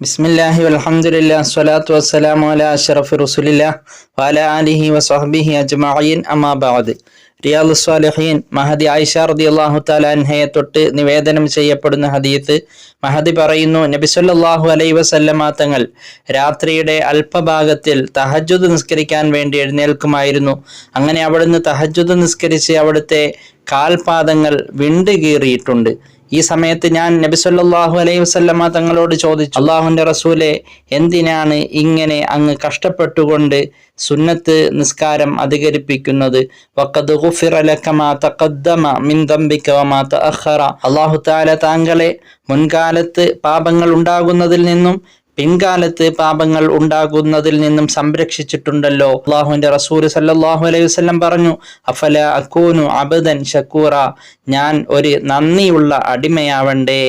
ബിസ്മില്ലാഹി അലഹമുല്ല സ്വലാത്തു വസ്സലാമു അല അഷറഫ് റസൂലില്ലാ വാല അലിഹി വസ്ഹബിഹി അജ്മഈൻ. അമാബാദ് റിയാദ് സ്വാലിഹീൻ മഹദി ആയിഷ റളിയല്ലാഹു അള്ളാഹു താലാൻഹയെ തൊട്ട് നിവേദനം ചെയ്യപ്പെടുന്ന ഹദീത്ത് മഹദി പറയുന്നു നബി അലൈ വസല്ലമ തങ്ങൾ രാത്രിയുടെ അല്പഭാഗത്തിൽ തഹജുദ് നിസ്കരിക്കാൻ വേണ്ടി എഴുന്നേൽക്കുമായിരുന്നു. അങ്ങനെ അവിടുന്ന് തഹജുദ് നിസ്കരിച്ച് അവിടുത്തെ കാൽപാദങ്ങൾ വിണ്ട് കീറിയിട്ടുണ്ട്. ഈ സമയത്ത് ഞാൻ നബി സല്ലല്ലാഹു അലൈഹി വസല്ലമ തങ്ങളോട് ചോദിച്ചു അള്ളാഹുന്റെ റസൂലെ എന്തിനാണ് ഇങ്ങനെ അങ്ങ് കഷ്ടപ്പെട്ടുകൊണ്ട് സുന്നത്ത് നിസ്കാരം അധികരിപ്പിക്കുന്നത്? അള്ളാഹു താല താങ്കളെ മുൻകാലത്ത് പാപങ്ങൾ ഉണ്ടാകുന്നതിൽ നിന്നും പിൻകാലത്ത് പാപങ്ങൾ ഉണ്ടാകുന്നതിൽ നിന്നും സംരക്ഷിച്ചിട്ടുണ്ടല്ലോ. അള്ളാഹുവിന്റെ റസൂൽ സല്ലാഹു അലൈഹി വസ്ലം പറഞ്ഞു അഫല അക്കൂനു അബദൻ ഷക്കൂറ ഞാൻ ഒരു നന്ദിയുള്ള അടിമയാവണ്ടേ.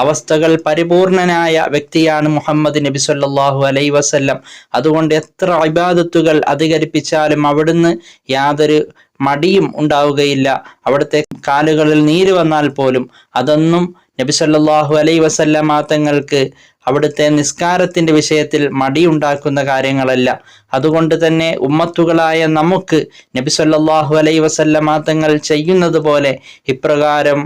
അവസ്ഥകൾ പരിപൂർണനായ വ്യക്തിയാണ് മുഹമ്മദ് നബി സല്ലാഹു അലൈ വസല്ലം. അതുകൊണ്ട് എത്ര ഇബാദത്തുകൾ അധികരിപ്പിച്ചാലും അവിടുന്ന് യാതൊരു മടിയും ഉണ്ടാവുകയില്ല. അവിടുത്തെ കാലുകളിൽ നീര് വന്നാൽ പോലും അതൊന്നും നബി സല്ലല്ലാഹു അലൈഹി വസല്ലമ തങ്ങൾക്ക് അവിടുത്തെ നിസ്കാരത്തിന്റെ വിഷയത്തിൽ മടിയുണ്ടാക്കുന്ന കാര്യങ്ങളല്ല. അതുകൊണ്ട് തന്നെ ഉമ്മത്തുകളായ നമുക്ക് നബി സല്ലല്ലാഹു അലൈഹി വസല്ലമ തങ്ങൾ ചെയ്യുന്നത് പോലെ ഇപ്രകാരം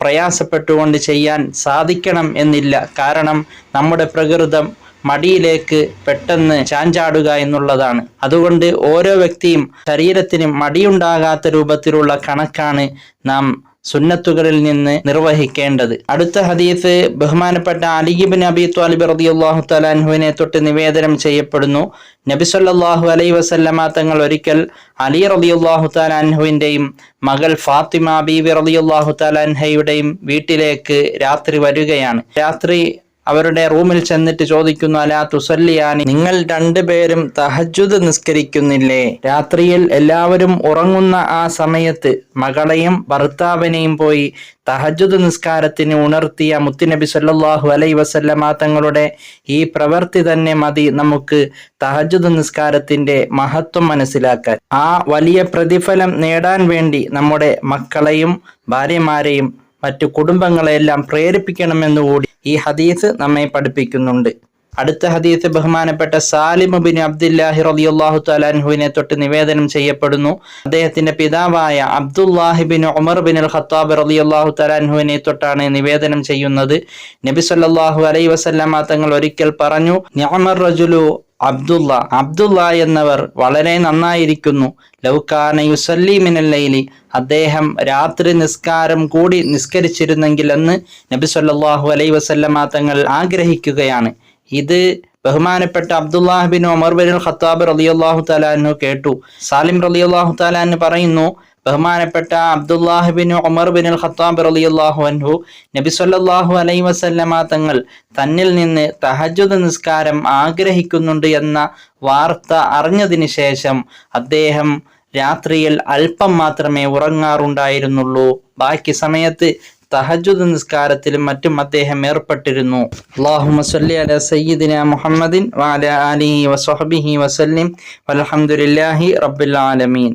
പ്രയാസപ്പെട്ടുകൊണ്ട് ചെയ്യാൻ സാധിക്കണം എന്നില്ല. കാരണം നമ്മുടെ പ്രകൃതം മടിയിലേക്ക് പെട്ടെന്ന് ചാഞ്ചാടുക എന്നുള്ളതാണ്. അതുകൊണ്ട് ഓരോ വ്യക്തിയും ശരീരത്തിന് മടിയുണ്ടാകാത്ത രൂപത്തിലുള്ള കണക്കാണ് നാം സുന്നത്തുകളിൽ നിന്ന് നിർവഹിക്കേണ്ടത്. അടുത്ത ഹദീസ് ബഹുമാനപ്പെട്ട അലിബിൻ അബി ത്വാലിബ് റളിയല്ലാഹു തലാൻഹുവിനെ തൊട്ട് നിവേദനം ചെയ്യപ്പെടുന്നു. നബി സല്ലല്ലാഹു അലൈഹി വസല്ലമ തങ്ങൾ ഒരിക്കൽ അലി റളിയല്ലാഹു തലാൻഹുവിന്റെയും മകൾ ഫാത്തിമ ബീവി റളിയല്ലാഹു തലാൻഹയുടെയും വീട്ടിലേക്ക് രാത്രി വരികയാണ്. രാത്രി അവരുടെ റൂമിൽ ചെന്നിട്ട് ചോദിക്കുന്നു അലാ തുസല്ലിയാനി നിങ്ങൾ രണ്ടുപേരും തഹജുദ് നിസ്കരിക്കുന്നില്ലേ? രാത്രിയിൽ എല്ലാവരും ഉറങ്ങുന്ന ആ സമയത്ത് മകളെയും ഭർത്താവിനെയും പോയി തഹജുദ് നിസ്കാരത്തിന് ഉണർത്തിയ മുത്തുനബി സല്ലാഹു അലൈ വസല്ലമ തങ്ങളുടെ ഈ പ്രവൃത്തി തന്നെ മതി നമുക്ക് തഹജുദ് നിസ്കാരത്തിന്റെ മഹത്വം മനസ്സിലാക്കാൻ. ആ വലിയ പ്രതിഫലം നേടാൻ വേണ്ടി നമ്മുടെ മക്കളെയും ഭാര്യമാരെയും മറ്റു കുടുംബങ്ങളെല്ലാം പ്രേരിപ്പിക്കണമെന്നുകൂടി ഈ ഹദീസ് നമ്മെ പഠിപ്പിക്കുന്നുണ്ട്. അടുത്ത ഹദീസ് ബഹുമാനപ്പെട്ട സാലിം ബിൻ അബ്ദുല്ലാഹി റളിയല്ലാഹു തലാൻഹുവിനെ തൊട്ട് നിവേദനം ചെയ്യപ്പെടുന്നു. അദ്ദേഹത്തിന്റെ പിതാവായ Abdullahi bin Umar bin al Khattab റളിയല്ലാഹു തലാൻഹുവിനെ തൊട്ടാണ് നിവേദനം ചെയ്യുന്നത്. നബി സല്ലാഹു അലൈ വസല്ലമ തങ്ങൾ ഒരിക്കൽ പറഞ്ഞു നിഅമർ റജുലു അബ്ദുള്ള അബ്ദുള്ള എന്നവർ വളരെ നന്നായിരിക്കുന്നു. ലൗകാന യുസല്ലി മിനല്ലൈലി അദ്ദേഹം രാത്രി നിസ്കാരം കൂടി നിസ്കരിച്ചിരുന്നെങ്കിൽ എന്ന് നബി സല്ലാഹു അലൈ വസല്ലമ തങ്ങൾ ആഗ്രഹിക്കുകയാണ്. ഇത് ബഹുമാനപ്പെട്ട Abdullah bin Umar bin Khattab റളിയല്ലാഹു തആലാനു കേട്ടു. സാലിം റളിയല്ലാഹു തആലാന് പറയുന്നു ബഹുമാനപ്പെട്ട Abdullah bin Umar bin Khattab റളിയല്ലാഹു അൻഹു നബി സല്ലാഹു അലൈ വസല്ലമ തങ്ങൾ തന്നിൽ നിന്ന് തഹജുദ് നിസ്കാരം ആഗ്രഹിക്കുന്നുണ്ട് എന്ന വാർത്ത അറിഞ്ഞതിന് ശേഷം അദ്ദേഹം രാത്രിയിൽ അല്പം മാത്രമേ ഉറങ്ങാറുണ്ടായിരുന്നുള്ളൂ. ബാക്കി സമയത്ത് തഹജുദ് നിസ്കാരത്തിലും മറ്റും അദ്ദേഹം ഏർപ്പെട്ടിരുന്നു. അള്ളാഹു സല്ലി അല സയ്യിദിന മുഹമ്മദിൻ ആലിഹി വസഹബിഹി വസല്ലിം. വൽഹംദുലില്ലാഹി റബ്ബിൽ ആലമീൻ.